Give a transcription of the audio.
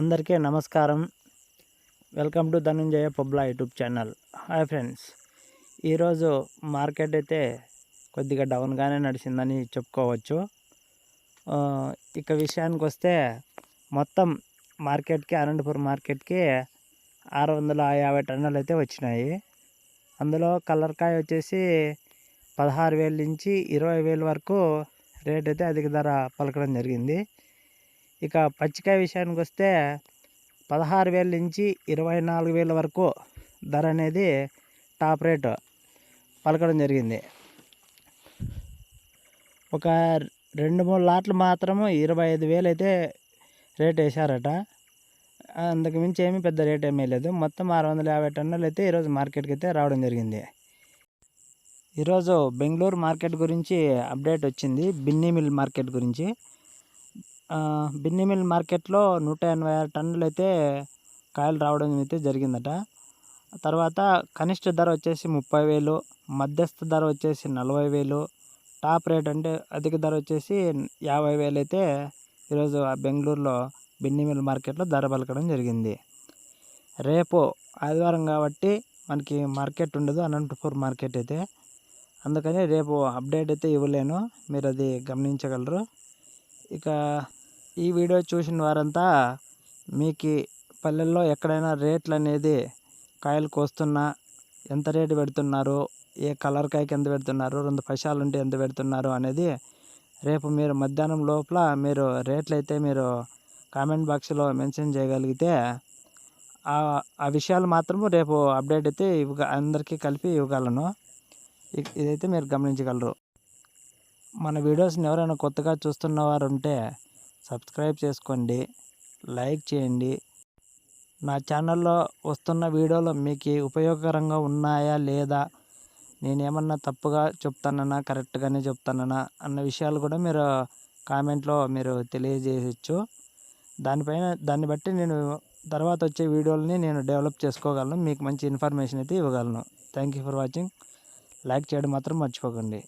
అందరికీ నమస్కారం. Welcome to Dhananjaya Pobla YouTube channel. Hi friends. ఈరోజు మార్కెట్ అయితే కొద్దిగా డౌన్గానే నడిచిందని చెప్పుకోవచ్చు. ఇక విషయానికి వస్తే మొత్తం మార్కెట్కి అనంతపురం మార్కెట్కి ఆరు వందల యాభై టన్నులు అయితే వచ్చినాయి. అందులో కలర్కాయ వచ్చేసి పదహారు వేల నుంచి ఇరవై వేల వరకు రేట్ అయితే అధిక ధర పలకడం జరిగింది. ఇక పచ్చికాయ విషయానికి వస్తే పదహారు వేల నుంచి ఇరవై నాలుగు వేల వరకు ధర అనేది టాప్ రేటు పలకడం జరిగింది. ఒక రెండు మూడు లాట్లు మాత్రము ఇరవై ఐదు వేలు అయితే రేట్ వేశారట. అందుకు మించి ఏమీ పెద్ద రేట్ ఏమీ లేదు. మొత్తం ఆరు వందల యాభై టన్నులు అయితే ఈరోజు మార్కెట్కి అయితే రావడం జరిగింది. ఈరోజు బెంగళూరు మార్కెట్ గురించి అప్డేట్ వచ్చింది. బిన్నీ మిల్ మార్కెట్ గురించి. ఆ, మిల్ మార్కెట్లో నూట ఎనభై ఆరు టన్నులు అయితే కాయలు రావడం అయితే జరిగిందట. తర్వాత కనిష్ట ధర వచ్చేసి ముప్పై వేలు మధ్యస్థ ధర వచ్చేసి నలభై వేలు టాప్ రేట్ అంటే అధిక ధర వచ్చేసి యాభై వేలు అయితే ఈరోజు ఆ బెంగళూరులో బిన్నీ మిల్ మార్కెట్లో ధర పలకడం జరిగింది. రేపు ఆదివారం కాబట్టి మనకి మార్కెట్ ఉండదు అనంతపూర్ మార్కెట్ అయితే. అందుకని రేపు అప్డేట్ అయితే ఇవ్వలేను మీరు అది గమనించగలరు. ఇక ఈ వీడియో చూసిన వారంతా మీకు పల్లెల్లో ఎక్కడైనా రేట్లు అనేది కాయలు కోస్తున్నా ఎంత రేటు పెడుతున్నారు ఏ కలర్ కాయకి ఎంత పెడుతున్నారు రెండు పశాలు ఉంటే ఎంత పెడుతున్నారు అనేది రేపు మీరు మధ్యాహ్నం లోపల మీరు రేట్లు అయితే మీరు కామెంట్ బాక్స్లో మెన్షన్ చేయగలిగితే ఆ ఆ విషయాలు మాత్రము రేపు అప్డేట్ అయితే ఇవ్వ అందరికీ కలిపి ఇవ్వగలను. ఇదైతే మీరు గమనించగలరు. మన వీడియోస్ని ఎవరైనా కొత్తగా చూస్తున్నవారు ఉంటే సబ్స్క్రైబ్ చేసుకోండి లైక్ చేయండి. నా ఛానల్లో వస్తున్న వీడియోలు మీకు ఉపయోగకరంగా ఉన్నాయా లేదా? నేనేమన్నా తప్పుగా చెప్తానన్నా కరెక్ట్గానే చెప్తానన్నా అన్న విషయాలు కూడా మీరు కామెంట్లో మీరు తెలియజేయచ్చు. దానిపైన దాన్ని బట్టి నేను తర్వాత వచ్చే వీడియోలని నేను డెవలప్ చేసుకోగలను మీకు మంచి ఇన్ఫర్మేషన్ అయితే ఇవ్వగలను. Thank you for watching. Like చేయడం మాత్రం మర్చిపోకండి.